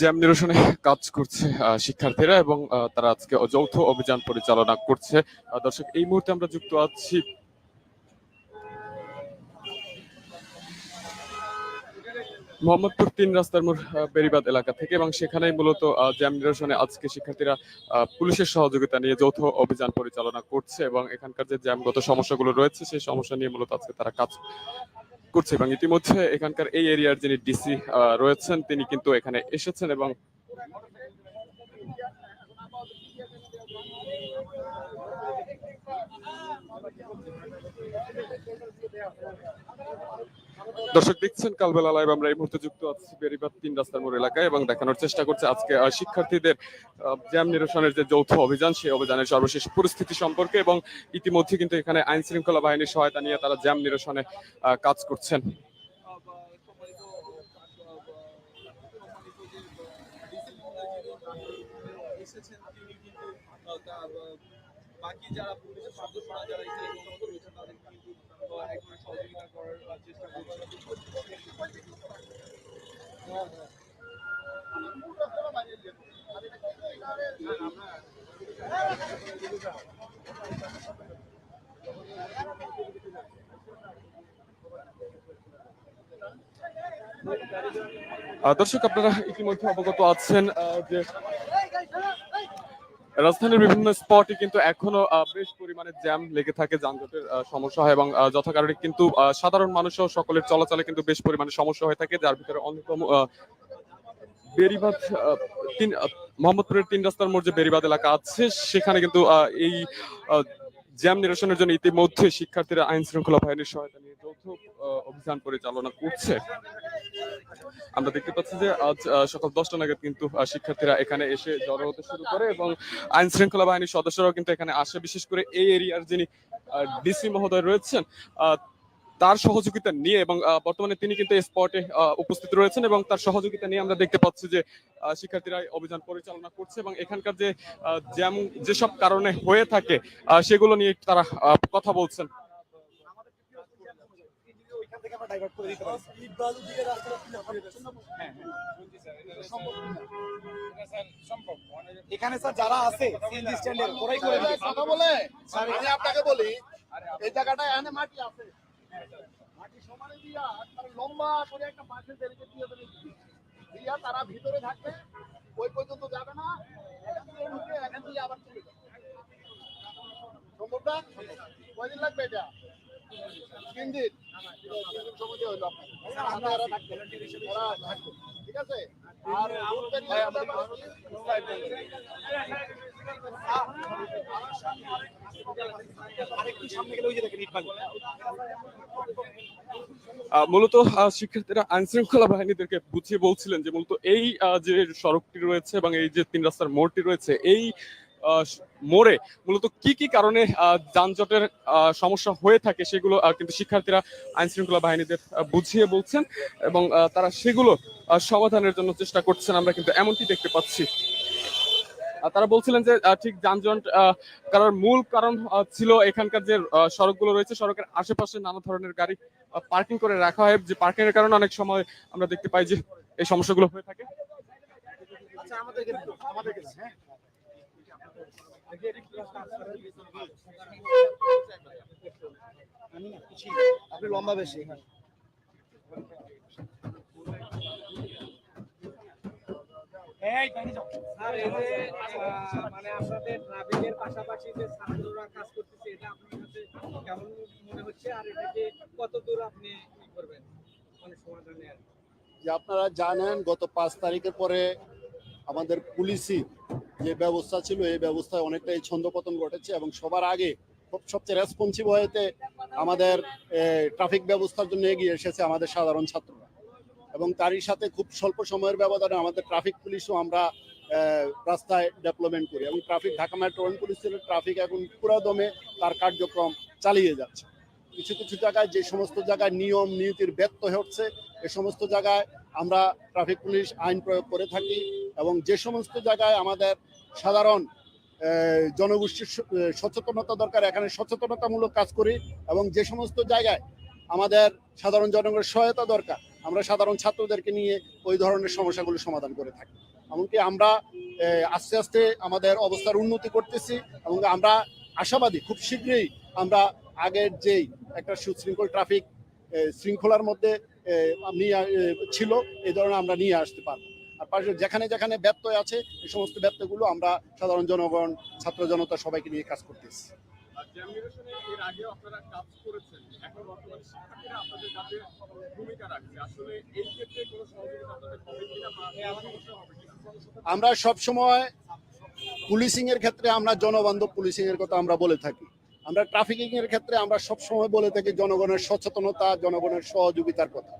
Jam নিরসনে কাজ করছে শিক্ষার্থীরা এবং তারা আজকে যৌথ অভিযান পরিচালনা করছে। দর্শক, এই মুহূর্তে আমরা যুক্ত আছি মোহাম্মদপুর তিন রাস্তার মোড় বেরিবাদ এলাকা থেকে এবং সেখানেই মূলত জ্যাম নিরসনে আজকে শিক্ষার্থীরা পুলিশের সহযোগিতা নিয়ে যৌথ অভিযান পরিচালনা করছে এবং এখানকার যে জ্যামগত সমস্যাগুলো রয়েছে, সেই সমস্যা নিয়ে মূলত আজকে তারা কাজ করছে এবং ইতিমধ্যে এখানকার এই এরিয়ার যিনি ডিসি রয়েছেন, তিনি কিন্তু এখানে এসেছেন এবং দর্শক, দেখছেন কালবেলা লাইভ আমরা এই মুহূর্তে যুক্ত আছি বেরিবাদ তিন রাস্তার মোড় এলাকায় এবং দেখানোর চেষ্টা করছে আজকে শিক্ষার্থীদের জ্যাম নিরসনের যে যৌথ অভিযান, সেই অভিযানের সর্বশেষ পরিস্থিতি সম্পর্কে এবং ইতিমধ্যে কিন্তু এখানে আইন শৃঙ্খলা বাহিনীর সহায়তা নিয়ে তারা জ্যাম নিরসনে কাজ করছেন। এসেছেন তিনি কিন্তু বাকি যারা পুলিশের সদস্যরা যারা এখানে কর্মরত রয়েছেন কিন্তু সহযোগিতা করার চেষ্টা দর্শক, আপনারা ইতিমধ্যে অবগত আছেন যে রাজধানীর বিভিন্ন স্পটে কিন্তু এখনও বেশ পরিমাণে জ্যাম লেগে থাকে যানজটের সমস্যা হয় এবং যথা কারণে কিন্তু সাধারণ মানুষও সকলের চলাচলে কিন্তু বেশ পরিমাণে সমস্যা হয়ে থাকে, যার ভিতরে অন্যতম বেরিবাদ তিন মোহাম্মদপুরের তিন রাস্তার মোড় যে বেরিবাদ এলাকা আছে, সেখানে কিন্তু এই জ্যাম নিরসনের জন্য ইতিমধ্যে শিক্ষার্থীরা আইন শৃঙ্খলা বাহিনীর সহায়তা নিয়ে যৌথ অভিযান পরিচালনা করছে। আমরা দেখতে পাচ্ছি যে আজ সকাল দশটা নাগাদ কিন্তু শিক্ষার্থীরা এখানে এসে জড়ো হতে শুরু করে এবং আইন শৃঙ্খলা বাহিনীর সদস্যরাও কিন্তু এখানে আসে, বিশেষ করে এই এরিয়ার যিনি ডিসি মহোদয় রয়েছেন তার সহযোগিতা নিয়ে এবং বর্তমানে তিনি কিন্তু স্পটে উপস্থিত রয়েছেন এবং তার সহযোগিতা নিয়ে আমরা দেখতে পাচ্ছি যে শিক্ষার্থীরা অভিযান পরিচালনা করছে এবং এখানকার যে জ্যাম, যেসব কারণে হয়ে থাকে সেগুলো নিয়ে তারা কথা বলছেন। এখানে স্যার যারা আছে সিএনজি স্ট্যান্ডের ওরাই করে দিবে। কথা বলে আমি আপনাকে বলি এই জায়গাটায় এখানে মাটি আছে। মাটি সমানে দিয়া লম্বা করে একটা মাঠের ব্যারিকেড দিয়ে দেবে। দিয়া তারা ভিতরে থাকবে ওই পর্যন্ত যাবে না। এখান দিয়ে ঢুকে এখান দিয়ে আবার চলে যাবে। সম্ভবটা? কয়দিন লাগবে এটা? তিন দিন। মূলত শিক্ষার্থীরা আইন শৃঙ্খলা বাহিনীদেরকে বুঝিয়ে বলছিলেন যে মূলত এই যে সড়কটি রয়েছে এবং এই যে তিন রাস্তার মোড়টি রয়েছে, এই মোড়ে মূলত কি কি কারণে যানজটের সমস্যা হয়ে থাকে সেগুলো কিন্তু শিক্ষার্থীরা আইন শৃঙ্খলা বাহিনীদের বুঝিয়ে বলছেন এবং তারা সেগুলো সমাধানের জন্য চেষ্টা করছেন। আমরা কিন্তু এমনটি দেখতে পাচ্ছি। তারা বলছিলেন যে ঠিক যানজট কারণ মূল কারণ ছিল এখানকার যে সড়কগুলো রয়েছে। সড়কের আশেপাশে নানা ধরনের গাড়ি পার্কিং করে রাখা হয়। যে পার্কিং এর কারণে অনেক সময় আমরা দেখতে পাই যে এই সমস্যাগুলো হয়ে থাকে। আচ্ছা আমাদেরকে দিন, আমাদেরকে হ্যাঁ। আপনি লম্বা বেশি। মানে আপনাদের ট্রাফিকের পাশাপাশি যে ছাত্ররা কাজ করতেছে এটা আপনার কাছে কেমন মনে হচ্ছে? আর এটাকে কত দূর আপনি ই করবেন? মানে সমাধানে যে আপনারা জানেন গত পাঁচ তারিখের পরে আমাদের পুলিশি যে ব্যবস্থা ছিল, এই ব্যবস্থায় অনেকটাই ছন্দপতন ঘটেছে এবং সবার আগে সবচেয়ে রেসপন্সিভ হয়েতে আমাদের ট্রাফিক ব্যবস্থার জন্য এগিয়ে এসেছে আমাদের সাধারণ ছাত্ররা। এবং তারই সাথে খুব স্বল্প সময়ের ব্যবধানে আমাদের ট্রাফিক পুলিশও আমরা রাস্তায় ডেভেলপমেন্ট করি। এবং ট্রাফিক ঢাকা মেট্রোপলিটন পুলিশের ট্রাফিক এখন পুরো দমে তার কার্যক্রম চালিয়ে যাচ্ছে। কিছু কিছু জায়গায় যে সমস্ত জায়গায় নিয়ম নীতির ব্যত্যয় হচ্ছে এ সমস্ত জায়গায় আমরা ট্রাফিক পুলিশ আইন প্রয়োগ করে থাকি এবং যে সমস্ত জায়গায় আমাদের সাধারণ জনগোষ্ঠীর সচেতনতা দরকার, এখানে সচেতনতামূলক কাজ করি এবং যে সমস্ত জায়গায় আমাদের সাধারণ জনগণের সহায়তা দরকার, আমরা সাধারণ ছাত্রদেরকে নিয়ে ওই ধরনের সমস্যাগুলো সমাধান করে থাকি। এমনকি আমরা আস্তে আস্তে আমাদের অবস্থার উন্নতি করতেছি এবং আমরা আশাবাদী, খুব শীঘ্রই আমরা আগের যেই একটা সুশৃঙ্খল ট্রাফিক শৃঙ্খলার মধ্যে নিয়ে ছিল এই ধরনের আমরা নিয়ে আসতে পারব। আর পাশে যেখানে যেখানে ব্যত্যয় আছে এই সমস্ত ব্যত্যয়গুলো আমরা সাধারণ জনগণ ছাত্র জনতা সবাইকে নিয়ে কাজ করতেছি আমরা সব সময় পুলিশিং এর ক্ষেত্রে আমরা জনবান্ধব পুলিশিং এর কথা আমরা বলে থাকি। আমরা ট্রাফিকিং এর ক্ষেত্রে আমরা সব সময় বলে থাকি জনগণের সচেতনতা, জনগণের সহযোগিতার কথা।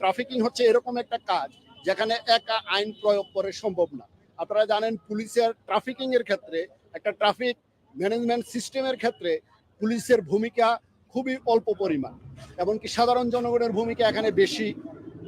ট্রাফিকিং হচ্ছে এরকম একটা কাজ যেখানে একা আইন প্রয়োগ করে সম্ভব না। আপনারা জানেন পুলিশের ট্রাফিকিং এর ক্ষেত্রে, একটা ট্রাফিক ম্যানেজমেন্ট সিস্টেমের ক্ষেত্রে পুলিশের ভূমিকা খুবই অল্প পরিমাণ। এমনকি সাধারণ জনগণের ভূমিকা এখানে বেশি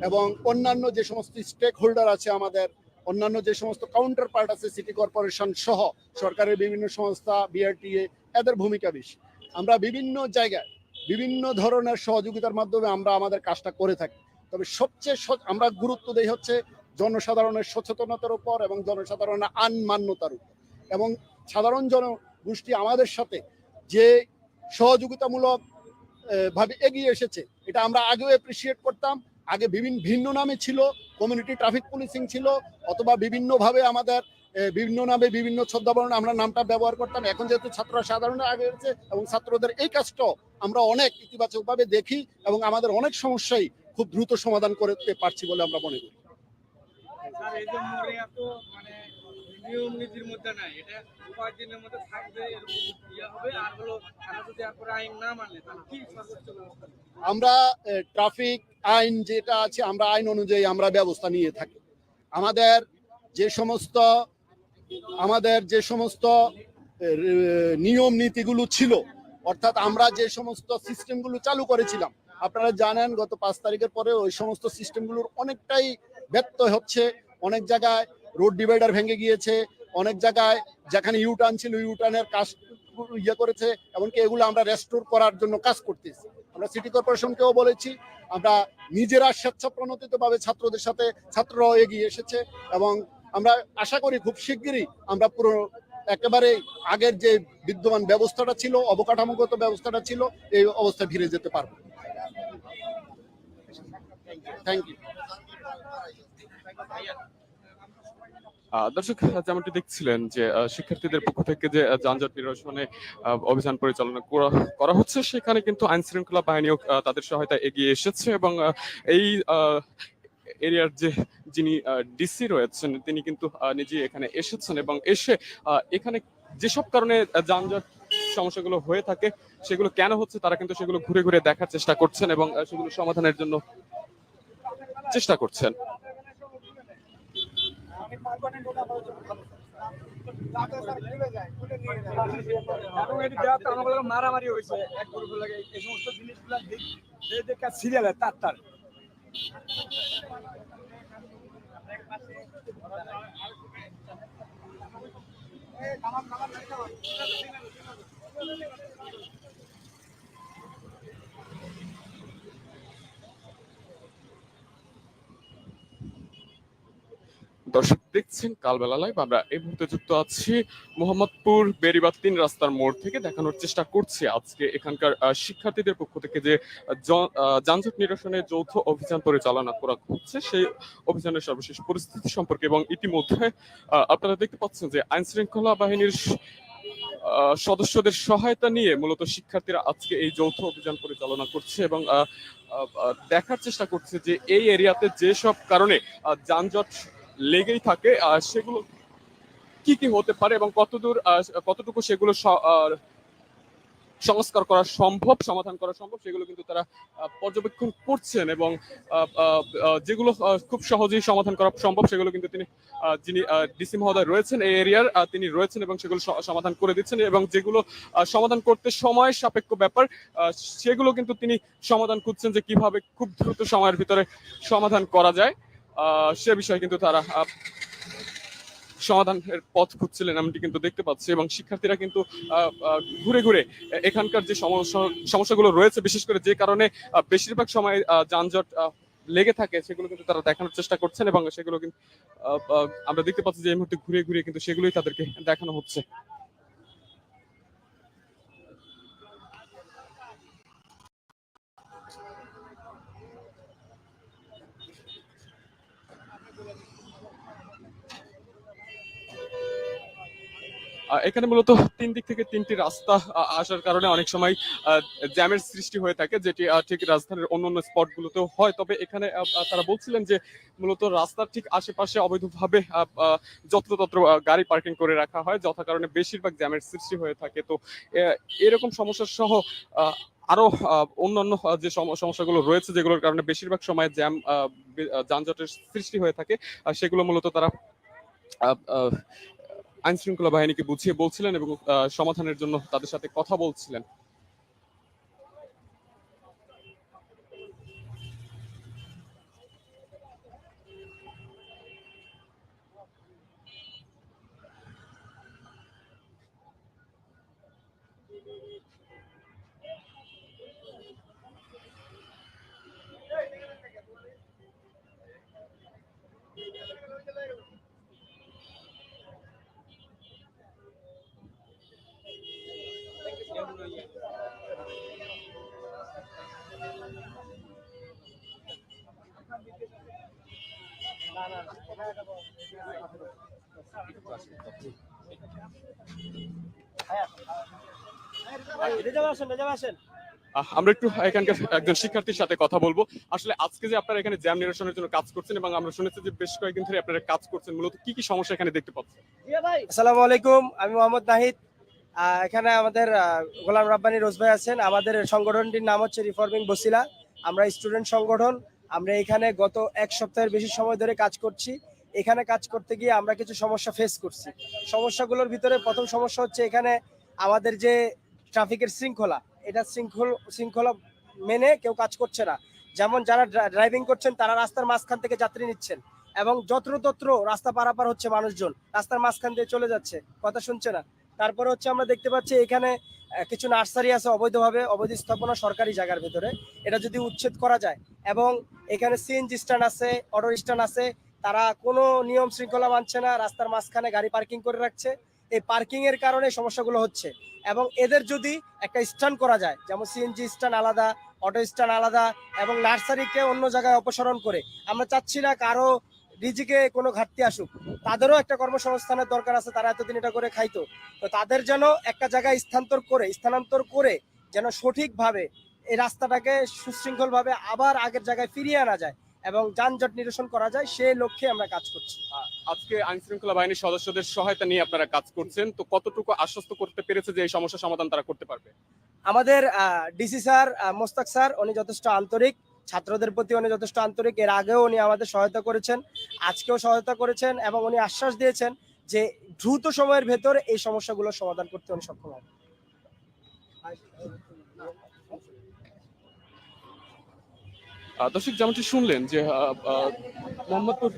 এবং অন্যান্য যে সমস্ত স্টেক হোল্ডার আছে আমাদের অন্যান্য যে সমস্ত কাউন্টার পার্ট আছে সিটি কর্পোরেশন সহ সরকারের বিভিন্ন সংস্থা বিআরটিএ এদের ভূমিকা বেশি। আমরা বিভিন্ন জায়গায় বিভিন্ন ধরনের সহযোগিতার মাধ্যমে আমরা আমাদের কাজটা করে থাকি। তবে সবচেয়ে আমরা গুরুত্ব দেই হচ্ছে জনসাধারণের সচেতনতার উপর এবং জনসাধারণের আনমান্যতার উপর। এবং সাধারণ জনগোষ্ঠী আমাদের সাথে যে সহযোগিতামূলক ভাবে এগিয়ে এসেছে, এটা আমরা আগেও অ্যাপ্রিসিয়েট করতাম। আগে বিভিন্ন ভিন্ন নামে ছিল কমিউনিটি ট্রাফিক পুলিশিং ছিল, অথবা বিভিন্নভাবে আমাদের বিভিন্ন নামে বিভিন্ন ছদ্মাবরণ আমরা নামটা ব্যবহার করতাম। এখন যেহেতু ছাত্ররা সাধারণ আগে হয়েছে এবং ছাত্রদের এই কাজটাও আমরা অনেক ইতিবাচকভাবে দেখি এবং আমাদের অনেক সমস্যাই খুব দ্রুত সমাধান করতে পারছি বলে আমরা মনে করি। নিয়ম নীতির মধ্যে নাই। এটা কয়েকদিনের মধ্যে থাকবে ইয়ে হবে। আর হলো, তারা যদি এরপরে আইন না মানে তাহলে কি সর্বোচ্চ ব্যবস্থা আমরা ট্রাফিক আইন যেটা আছে, আমরা আইন অনুযায়ী আমরা ব্যবস্থা নিয়ে থাকি। আমাদের যে সমস্ত, আমাদের যে সমস্ত নিয়ম নীতিগুলো ছিল, অর্থাৎ আমরা যে সমস্ত সিস্টেমগুলো চালু করেছিলাম, আপনারা জানেন গত পাঁচ তারিখের পরে ওই সমস্ত সিস্টেমগুলোর অনেকটাই ব্যত্যয় হচ্ছে। অনেক জায়গায় রোড ডিভাইডার ভেঙে গিয়েছে, অনেক জায়গায় যেখানে ইউটার্ন ছিল ইউটার্নের কাজ ইয়ে করেছে, এমনকি এগুলো আমরা রেস্টোর করার জন্য কাজ করতেছি। আমরা সিটি কর্পোরেশনকেও বলেছি, আমরা নিজেরা স্বেচ্ছাপ্রণোদিতভাবে ছাত্রদের সাথে ছাত্ররাও এগিয়ে এসেছে এবং আমরা আশা করি খুব শিগগিরই আমরা পুরো একেবারে আগের যে বিদ্যমান ব্যবস্থাটা ছিল, অবকাঠামোগত ব্যবস্থাটা ছিল, এই অবস্থা ফিরে যেতে পারব। থ্যাংক ইউ দর্শক, যেমনটি দেখছিলেন যে শিক্ষার্থীদের পক্ষ থেকে যে যানজট নিরসনে অভিযান পরিচালনা করা হচ্ছে, সেখানে কিন্তু আইন শৃঙ্খলা বাহিনীও তাদের সহায়তা এগিয়ে এসেছে এবং এই এরিয়ার যে, যিনি ডিসি রয়েছেন, তিনি কিন্তু নিজে এখানে এসেছেন এবং এসে এখানে যেসব কারণে যানজট সমস্যাগুলো হয়ে থাকে, সেগুলো কেন হচ্ছে, তারা কিন্তু সেগুলো ঘুরে ঘুরে দেখার চেষ্টা করছেন এবং সেগুলো সমাধানের জন্য চেষ্টা করছেন এবং এটি দেওয়াতে আমাদের মারামারি হয়েছে। এক গ্রুপের লাগে এই সমস্ত জিনিসগুলো দেখে সিরিয়াল তার তার। দর্শক দেখছেন কালবেলা লাইভ। আমরা এই মুহূর্তে যুক্ত আছি মোহাম্মদপুর বেরিবাদ তিন রাস্তার মোড় থেকে। দেখানোর চেষ্টা করছি আজকে এখানকার শিক্ষার্থীদের পক্ষ থেকে যে যানজট নিরসনে যৌথ অভিযান পরিচালনা করা হচ্ছে, সেই অভিযানের সর্বশেষ পরিস্থিতি সম্পর্কে এবং ইতিমধ্যে আপনারা দেখতে পাচ্ছেন যে আইন শৃঙ্খলা বাহিনীর সদস্যদের সহায়তা নিয়ে মূলত শিক্ষার্থীরা আজকে এই যৌথ অভিযান পরিচালনা করছে এবং দেখার চেষ্টা করছে যে এই এরিয়াতে যেসব কারণে যানজট লেগেই থাকে আহ, সেগুলো কি কি হতে পারে এবং কতদূর কতটুকু সেগুলো সংস্কার করা সম্ভব সমাধান করা সম্ভব সেগুলো কিন্তু তারা পর্যবেক্ষণ করছেন এবং যেগুলো খুব সহজেই সমাধান করা সম্ভব সেগুলো কিন্তু তিনি যিনি ডিসি মহোদয় রয়েছেন এই এরিয়ার তিনি রয়েছেন এবং সেগুলো সমাধান করে দিচ্ছেন এবং যেগুলো সমাধান করতে সময় সাপেক্ষ ব্যাপার সেগুলো কিন্তু তিনি সমাধান খুঁজছেন যে কীভাবে খুব দ্রুত সময়ের ভিতরে সমাধান করা যায়। সে বিষয়ে কিন্তু তারা সমাধানের পথ খুঁজছিলেন এমনটি কিন্তু দেখতে পাচ্ছি এবং শিক্ষার্থীরা কিন্তু ঘুরে ঘুরে এখানকার যে সমস্যা, সমস্যাগুলো রয়েছে, বিশেষ করে যে কারণে বেশিরভাগ সময় যানজট লেগে থাকে, সেগুলো কিন্তু তারা দেখানোর চেষ্টা করছেন এবং সেগুলো কিন্তু আমরা দেখতে পাচ্ছি যে এই মুহূর্তে ঘুরে ঘুরে কিন্তু সেগুলোই তাদেরকে দেখানো হচ্ছে। এখানে মূলত তিন দিক থেকে তিনটি রাস্তা আসার কারণে অনেক সময় জ্যামের সৃষ্টি হয়ে থাকে, যেটি ঠিক রাজধানীর অন্যান্য স্পটগুলোতেও হয়। তবে এখানে তারা বলছিলেন যে মূলত রাস্তার ঠিক আশেপাশে অবৈধভাবে যত্রতত্র গাড়ি পার্কিং করে রাখা হয় যথা কারণে বেশিরভাগ জ্যামের সৃষ্টি হয়ে থাকে। তো এরকম সমস্যা সহ আরও অন্যান্য যে সম- সমস্যাগুলো রয়েছে যেগুলোর কারণে বেশিরভাগ সময় জ্যাম যানজটের সৃষ্টি হয়ে থাকে সেগুলো মূলত তারা আহ, আহ, আইন শৃঙ্খলা বাহিনীকে বুঝিয়ে বলছিলেন এবং সমাধানের জন্য তাদের সাথে কথা বলছিলেন। আমরা একটু এখানকার একজন শিক্ষার্থীর সাথে কথা বলব। আসলে আজকে যে আপনারা এখানে জ্যাম নিরসনের জন্য কাজ করছেন এবং আমরা শুনেছি যে বেশ কয়েকদিন ধরে আপনারা কাজ করছেন, মূলত কি কি সমস্যা এখানে দেখতে পাচ্ছেন? আসসালামু আলাইকুম, আমি মোহাম্মদ নাহিদ। এখানে আমাদের গোলাম রাব্বানি রোজ ভাই আছেন। আমাদের সংগঠনটির নাম হচ্ছে রিফর্মিং বসিলা আমরা স্টুডেন্ট সংগঠন। আমরা এখানে গত এক সপ্তাহের বেশি সময় ধরে কাজ করছি। এখানে কাজ করতে গিয়ে আমরা কিছু সমস্যা ফেস করছি। সমস্যাগুলোর ভিতরে প্রথম সমস্যা হচ্ছে এখানে আমাদের যে ট্রাফিকের শৃঙ্খলা, এটা শৃঙ্খল, শৃঙ্খলা মেনে কেউ কাজ করছে না। যেমন যারা ড্রাইভিং করছেন, তারা রাস্তার মাঝখান থেকে যাত্রী নিচ্ছেন এবং যত্রতত্র রাস্তা পারাপার হচ্ছে মানুষজন, রাস্তার মাঝখান দিয়ে চলে যাচ্ছে, কথা শুনছে না। তারপরে হচ্ছে আমরা দেখতে পাচ্ছি এখানে কিছু নার্সারি আছে অবৈধভাবে, অবৈধ স্থাপনা সরকারি জায়গার ভেতরে। এটা যদি উচ্ছেদ করা যায় এবং এখানে সিএনজি স্ট্যান্ড আছে, অটো স্ট্যান্ড আছে, তারা কোনো নিয়ম শৃঙ্খলা মানছে না, রাস্তার মাঝখানে গাড়ি পার্কিং করে রাখছে। এই পার্কিং এর কারণে সমস্যাগুলো হচ্ছে এবং এদের যদি একটা স্ট্যান্ড করা যায়, যেমন সিএনজি স্ট্যান্ড আলাদা, অটো স্ট্যান্ড আলাদা এবং নার্সারিকে অন্য জায়গায় অপসারণ করে, আমরা চাচ্ছি না কারও রিজিকে কোনো ঘাটতি আসুক তাদেরও একটা কর্মসংস্থানের দরকার আছে তারা এতদিন এটা করে খাইতো। তো তাদের যেন একটা জায়গায় স্থানান্তর করে স্থানান্তর করে যেন সঠিকভাবে এই রাস্তাটাকে সুশৃঙ্খলভাবে আবার আগের জায়গায় ফিরিয়ে আনা যায় এবং যানজট নিরসন করা যায় সেই লক্ষ্যে আমরা কাজ করছি। আজকে আইন শৃঙ্খলা বাহিনীর সদস্যদের সহায়তা নিয়ে আপনারা কাজ করছেন তো কতটুকু আশ্বস্ত করতে পেরেছে যে এই সমস্যা সমাধান তারা করতে পারবে? আমাদের ডিসি স্যার মোস্তাক স্যার উনি যথেষ্ট আন্তরিক। ছাত্রদের প্রতি উনি যথেষ্ট আন্তরিক। এর আগেও উনি আমাদের সহায়তা করেছেন, আজকেও সহায়তা করেছেন এবং উনি আশ্বাস দিয়েছেন যে দ্রুত সময়ের ভেতর এই সমস্যাগুলো সমাধান করতে উনি সক্ষম হবেন। দর্শক, যেমনটি শুনলেন যে মোহাম্মদপুর